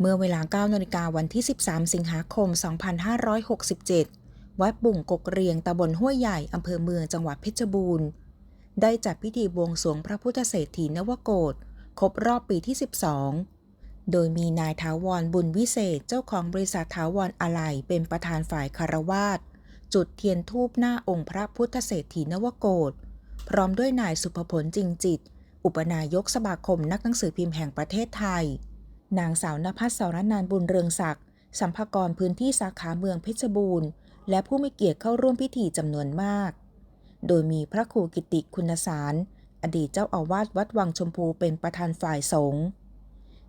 เมื่อเวลา9นาฬิกาวันที่ 13 สิงหาคม 2567 วัดบุ่งกกเรียงตำบลห้วยใหญ่อำเภอเมืองจังหวัดเพชรบูรณ์ ได้จัดพิธีบวงสรวงพระพุทธเศรษฐีนวโกฏครบรอบปีที่ 12 โดยมีนายถาวรบุญวิเศษเจ้าของบริษัทถาวรอะไหล่เป็นประธานฝ่ายคารวาสจุดเทียนทูปหน้าองค์พระพุทธเศรษฐีนวโกฏพร้อมด้วยนายสุภพลจริงจิต อุปนายกสมาคมนักหนังสือพิมพ์แห่งประเทศไทย นางสาวนภัสสรนานบุญเรืองศักดิ์สัมภากรพื้นที่สาขาเมืองเพชรบูรณ์ และผู้มีเกียรติเข้าร่วมพิธีจำนวนมาก โดยมีพระครูกิติคุณสาร อดีตเจ้าอาวาสวัดวังชมพูเป็นประธานฝ่ายสงฆ์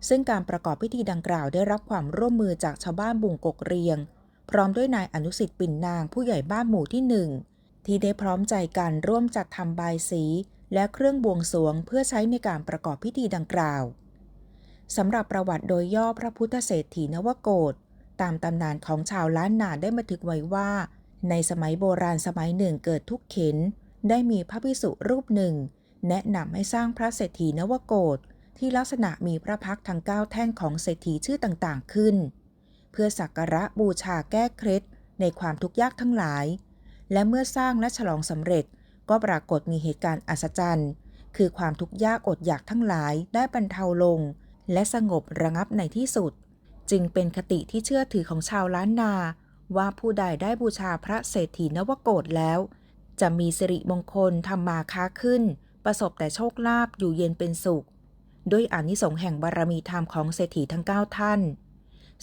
ซึ่งการประกอบพิธีดังกล่าวได้รับความร่วมมือจากชาวบ้านบุงกกเรียง พร้อมด้วยนายอนุสิทธิ์ปิ่นนางผู้ใหญ่บ้านหมู่ที่หนึ่งที่ได้พร้อมใจกันร่วมจัดทำบายสี และเครื่องบวงสรวงเพื่อใช้ในการประกอบพิธีดังกล่าว สำหรับประวัติโดยย่อพระพุทธเศรษฐีนวโกฏตามตำนานของชาวล้านนาได้บันทึกไว้ว่า ในสมัยโบราณสมัยหนึ่งเกิดทุกข์เข็น ได้มีพระภิกษุรูปหนึ่ง แนะนำให้สร้างพระเศรษฐีนวโกฏที่ลักษณะมีพระพักทั้งเก้าแท่งของเศรษฐีชื่อต่างๆขึ้น เพื่อสักการะบูชาแก้เคล็ดในความทุกข์ยากทั้งหลาย และเมื่อสร้างและฉลองสำเร็จก็ปรากฏมีเหตุการณ์อัศจรรย์ คือความทุกข์ยากอดอยากทั้งหลายได้บรรเทาลง และสงบระงับในที่สุด จึงเป็นคติที่เชื่อถือของชาวล้านนา ว่าผู้ใดได้บูชาพระเศรษฐีนวโกฏแล้ว จะมีสิริมงคลทำมาค้าขึ้น ประสบแต่โชคลาภอยู่เย็นเป็นสุข ด้วยอานิสงส์แห่งบารมีธรรมของเศรษฐีทั้ง 9 ท่าน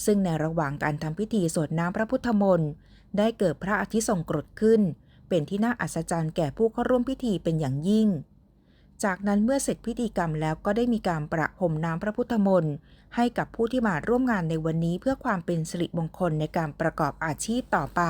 ซึ่งในระหว่างการทำพิธีสวดน้ำพระพุทธมนต์ได้เกิดพระอาทิตย์ส่องกรดขึ้น เป็นที่น่าอัศจรรย์แก่ผู้เข้าร่วมพิธีเป็นอย่างยิ่ง จากนั้นเมื่อเสร็จพิธีกรรมแล้วก็ได้มีการประพรมน้ำพระพุทธมนต์ให้กับผู้ที่มาร่วมงานในวันนี้เพื่อความเป็นสิริมงคลในการประกอบอาชีพต่อไป